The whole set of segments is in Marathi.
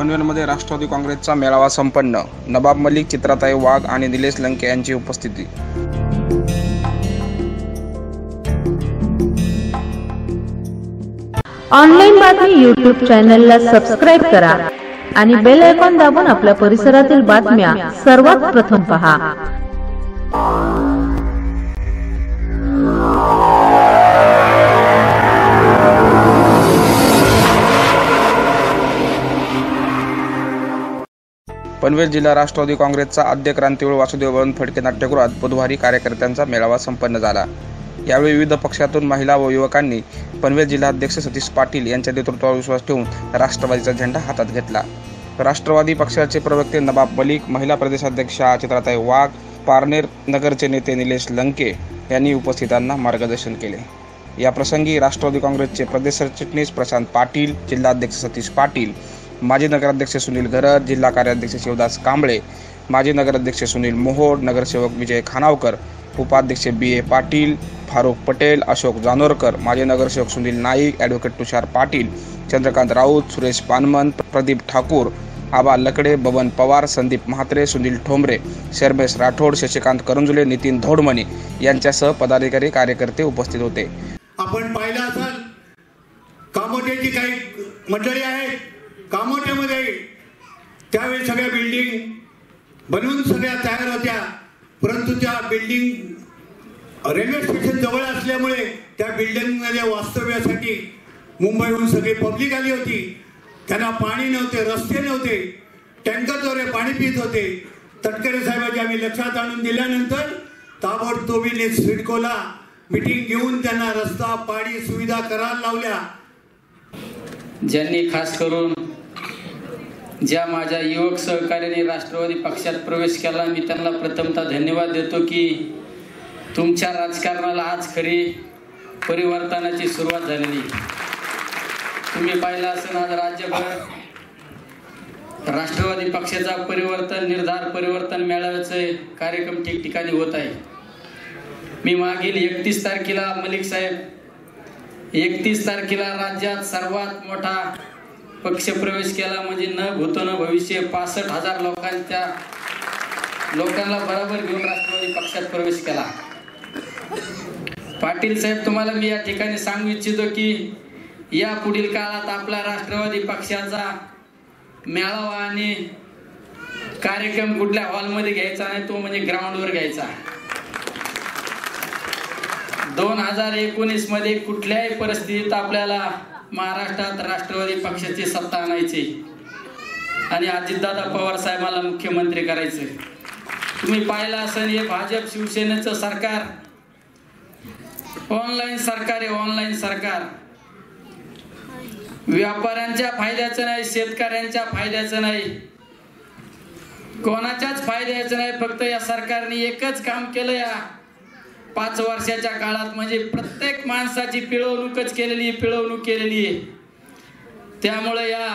पनवेलमध्ये राष्ट्रवादी काँग्रेसचा मेळावा संपन्न. नबाब मलिक चित्राताई वाघ आणि निलेश लंके यांची उपस्थिती. ऑनलाईन बातमी यूट्यूब चॅनलला सबस्क्राईब करा आणि बेल आयकॉन दाबून आपल्या परिसरातील बातम्या सर्वात प्रथम पहा. पनवेल जिल्हा राष्ट्रवादी काँग्रेसचा आद्य क्रांतीवीर वासुदेव बळवंत फडके नाट्यगृहात बुधवारी कार्यकर्त्यांचा मेळावा संपन्न झाला. यावेळी विविध पक्षातून महिला व युवकांनी पनवेल जिल्हाध्यक्ष सतीश पाटील यांच्या नेतृत्वावर विश्वास ठेवून राष्ट्रवादीचा झेंडा हातात घेतला. राष्ट्रवादी पक्षाचे प्रवक्ते नवाब मलिक महिला प्रदेशाध्यक्षा चित्राताई वाघ पारनेर नगरचे नेते निलेश लंके यांनी उपस्थितांना मार्गदर्शन केले. या प्रसंगी राष्ट्रवादी काँग्रेसचे प्रदेश सरचिटणीस प्रशांत पाटील जिल्हाध्यक्ष सतीश पाटील माजी नगराध्यक्ष सुनील गरज जिल्हा कार्याध्यक्ष शिवदास कांबळे माजी नगराध्यक्ष सुनील मोहोड नगरसेवक विजय खानावकर उपाध्यक्ष बी ए पाटील फारुख पटेल अशोक जानोरकर माजी नगरसेवक सुनील नाईक ॲडव्होकेट तुषार पाटील चंद्रकांत राऊत सुरेश पानमन प्रदीप ठाकूर आबा लकडे बबन पवार संदीप म्हात्रे सुनील ठोंबरे शर्मेश राठोड शशिकांत करंजुले नितीन धोडमणी यांच्यासह पदाधिकारी कार्यकर्ते उपस्थित होते. आपण पाहिलं असाल कामोटेची काही मंडळी आहेत कामोठ्यामध्ये त्यावेळी सगळ्या बिल्डिंग बनवून सगळ्या तयार होत्या. परंतु त्या बिल्डिंग रेल्वे स्टेशन जवळ असल्यामुळे त्या बिल्डिंगमध्ये वास्तव्यासाठी मुंबईहून सगळी पब्लिक आली होती. त्यांना पाणी नव्हते रस्ते नव्हते. टँकरद्वारे पाणी पित होते. तटकरे साहेबांची आम्ही लक्षात आणून दिल्यानंतर ताबडतोबीने सिडकोला मिटिंग घेऊन त्यांना रस्ता पाणी सुविधा करायला लावल्या. ज्यांनी खास करून ज्या माझ्या युवक सहकार्याने राष्ट्रवादी पक्षात प्रवेश केला मी त्यांना प्रथमतः धन्यवाद देतो की तुमच्या राजकारणाला आज खरी परिवर्तनाची सुरुवात झालेली तुम्ही पाहिलं असेल आज राज्यभर राष्ट्रवादी पक्षाचा परिवर्तन निर्धार परिवर्तन मेळाव्याचे कार्यक्रम ठिकठिकाणी होत आहे. मी मागील एकतीस तारखेला मलिक साहेब एकतीस तारखेला राज्यात सर्वात मोठा पक्ष प्रवेश केला म्हणजे न भूत न भविष्य. पासष्ट हजार लोकांच्या लोकांना बरोबर घेऊन राष्ट्रवादी पक्षात प्रवेश केला. पाटील साहेब तुम्हाला मी या ठिकाणी सांगू इच्छितो की या पुढील काळात आपला राष्ट्रवादी पक्षाचा मेळावा आणि कार्यक्रम कुठल्या हॉलमध्ये घ्यायचा नाही तो म्हणजे ग्राउंडवर घ्यायचा. दोन हजार एकोणीसमध्ये कुठल्याही परिस्थितीत आपल्याला महाराष्ट्रात राष्ट्रवादी पक्षाची सत्ता आणायची आणि अजितदादा पवार साहेबांना मुख्यमंत्री करायचे. तुम्ही पाहिलं असेल हे भाजप शिवसेनेचं सरकार. ऑनलाईन सरकार आहे ऑनलाईन सरकार. व्यापाऱ्यांच्या फायद्याचं नाही शेतकऱ्यांच्या फायद्याचं नाही. कोणाच्याच फायद्याचं नाही फक्त या सरकारने एकच काम केलं या. पाच वर्षाच्या काळात म्हणजे प्रत्येक माणसाची पिळवणूकच केलेली पिळवणूक केलेली आहे. त्यामुळे या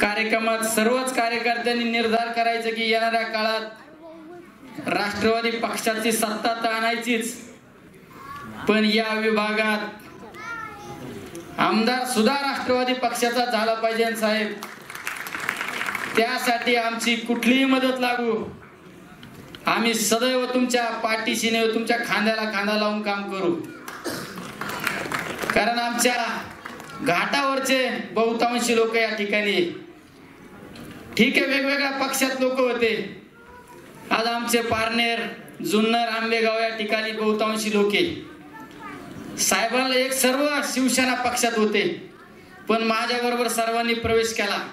कार्यक्रमात सर्वच कार्यकर्त्यांनी निर्धार करायचं की येणाऱ्या काळात राष्ट्रवादी पक्षाची सत्ता तर आणायचीच पण या विभागात आमदार सुद्धा राष्ट्रवादी पक्षाचा झाला पाहिजे साहेब. त्यासाठी आमची कुठलीही मदत लागू. आम्ही सदैव तुमच्या पाठीशी नेऊ तुमच्या खांद्याला खांदा लावून काम करू. कारण आमच्या घाटावरचे बहुतांशी लोक या ठिकाणी ठीक आहे वेगवेगळ्या पक्षात लोक होते. आज आमचे पारनेर जुन्नर आंबेगाव या ठिकाणी बहुतांशी लोक साहेबांना एक सर्व शिवसेना पक्षात होते. पण माझ्याबरोबर सर्वांनी प्रवेश केला.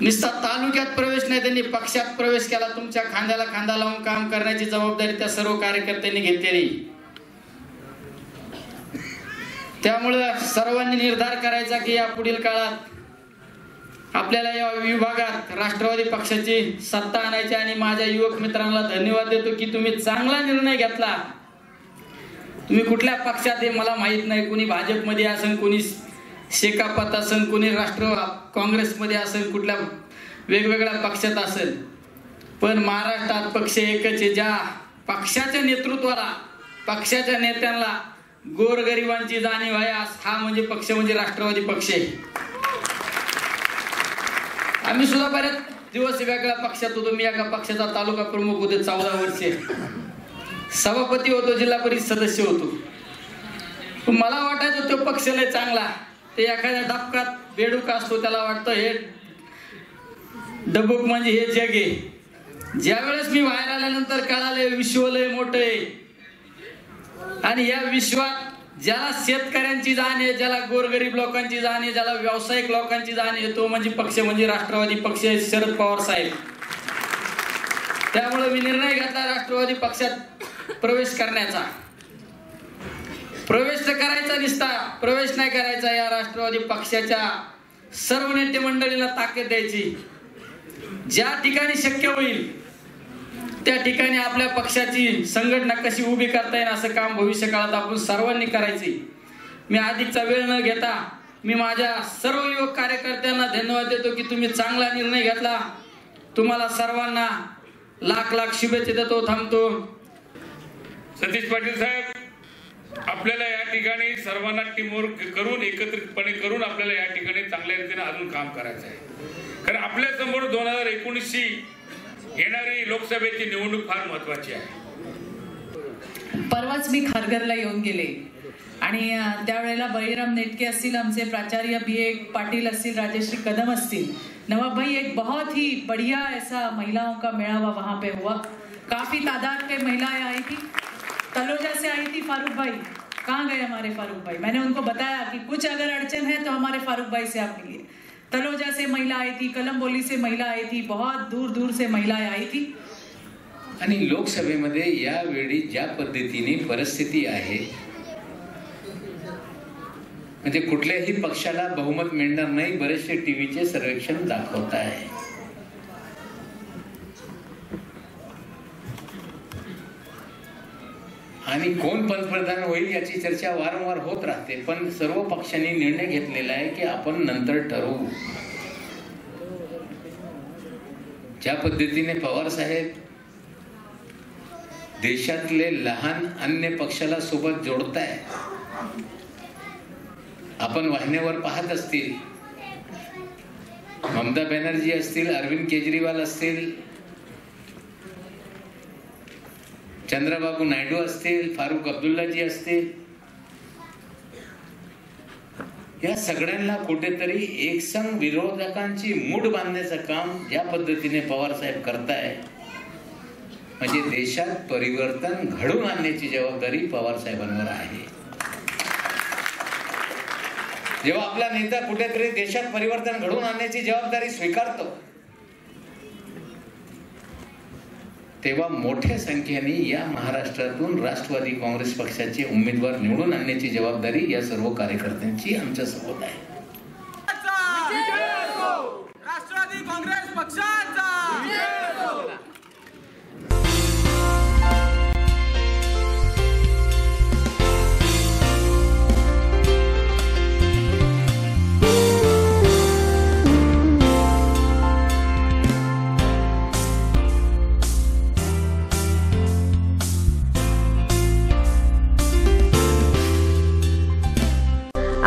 निस्ता तालुक्यात प्रवेश नाही त्यांनी पक्षात प्रवेश केला तुमच्या खांद्याला खांदा लावून काम करण्याची जबाबदारी त्या सर्व कार्यकर्त्यांनी घेतलेली. त्यामुळं सर्वांनी निर्धार करायचा की या पुढील काळात आपल्याला या विभागात राष्ट्रवादी पक्षाची सत्ता आणायची आणि माझ्या युवक मित्रांना धन्यवाद देतो की तुम्ही चांगला निर्णय घेतला. तुम्ही कुठल्या पक्षात हे मला माहीत नाही कोणी भाजपमध्ये असेल कोणी शेकापात असेल कोणी राष्ट्र काँग्रेसमध्ये असेल कुठल्या वेगवेगळ्या पक्षात असेल पण महाराष्ट्रात पक्ष एकच आहे ज्या पक्षाच्या नेतृत्वाला पक्षाच्या नेत्यांना गोरगरिबांची जाणीव आहे हा म्हणजे पक्ष म्हणजे राष्ट्रवादी पक्ष आहे. आम्ही सुद्धा बऱ्याच दिवस वेगळ्या पक्षात होतो मी एका पक्षाचा तालुका प्रमुख होते चौदा वर्षे. सभापती होतो जिल्हा परिषद सदस्य होतो. मला वाटायचं तो पक्ष लय चांगला ते एखाद्या डबकात बेडूक असतो त्याला वाटतं हे डबूक म्हणजे हे जग. आहे ज्यावेळेस मी बाहेर आल्यानंतर कळाले विश्वलय मोठं आहे. आणि या विश्वात ज्याला शेतकऱ्यांची जाण आहे ज्याला गोरगरीब लोकांची जाण आहे ज्याला व्यावसायिक लोकांची जाण आहे तो म्हणजे पक्ष म्हणजे राष्ट्रवादी पक्ष शरद पवार साहेब. त्यामुळे मी निर्णय घेतला राष्ट्रवादी पक्षात प्रवेश करण्याचा. प्रवेश तर करायचा दिसता. प्रवेश नाही करायचा या राष्ट्रवादी पक्षाच्या सर्व नेते मंडळीला ताकद द्यायची. ज्या ठिकाणी शक्य होईल त्या ठिकाणी आपल्या पक्षाची संघटना कशी उभी करता येईल असं काम भविष्य काळात आपण सर्वांनी करायचे. मी अधिकचा वेळ न घेता मी माझ्या सर्व युवक कार्यकर्त्यांना धन्यवाद देतो की तुम्ही चांगला निर्णय घेतला. तुम्हाला सर्वांना लाख लाख शुभेच्छा देतो थांबतो. सतीश पाटील साहेब. आपल्याला या ठिकाणी सर्वांना टीमवर्क करून एकत्रितपणे करून आपल्याला या ठिकाणी चांगल्या रीतीने अजून काम करायचं आहे. कारण आपल्यासमोर दोन हजार एकोणीसशी येणारी लोकसभेची निवडणूक फार महत्वाची आहे. परवाच मी खारघरला येऊन गेले. आणि त्यावेळेला बळीराम नेटके असतील आमचे प्राचार्य बी. ए. पाटील असतील राजेश्री कदम असतील. नवाब भाई एक बहुत ही बढ़िया ऐसा महिलाओं का मेळावा वहां पे हुआ. काफी तादाद के महिलाएं आई थी. तलोजा से आई थी फारूक भाई कहाँ गए हमारे फारूक भाई? मैंने उनको बताया कि कुछ अगर अड़चन है तो हमारे फारूक भाई से आप मिलिए तलोजा से महिला आई थी कलमबोली से महिला आई थी बहुत दूर दूर से महिला आई थी। आणि लोकसभेमध्ये यावेळी ज्या पद्धतीने परिस्थिती आहे म्हणजे कुठल्याही पक्षाला बहुमत मिळणार नाही बरेचसे टीव्हीचे सर्वेक्षण दाखवत आहे. आणि कोण पंतप्रधान होईल याची चर्चा वारंवार होत राहते. पण सर्व पक्षांनी निर्णय घेतलेला आहे की आपण नंतर ठरवू. ज्या पद्धतीने पवार साहेब देशातले लहान अन्य पक्षाला सोबत जोडताय आपण वाहिन्यावर पाहत असतील ममता बॅनर्जी असतील अरविंद केजरीवाल असतील चंद्रबाबू नायडू असतील फारुख अब्दुल्लाजी असतील या सगळ्यांना कुठेतरी एकसंग विरोधकांची मूड बांधण्याचं काम ज्या पद्धतीने पवार साहेब करताय. म्हणजे देशात परिवर्तन घडून आणण्याची जबाबदारी पवार साहेबांवर आहे. जेव्हा आपला नेता कुठेतरी देशात परिवर्तन घडवून आणण्याची जबाबदारी स्वीकारतो तेव्हा मोठ्या संख्येने या महाराष्ट्रातून राष्ट्रवादी काँग्रेस पक्षाचे उमेदवार निवडून आणण्याची जबाबदारी या सर्व कार्यकर्त्यांची आमच्यासोबत आहे.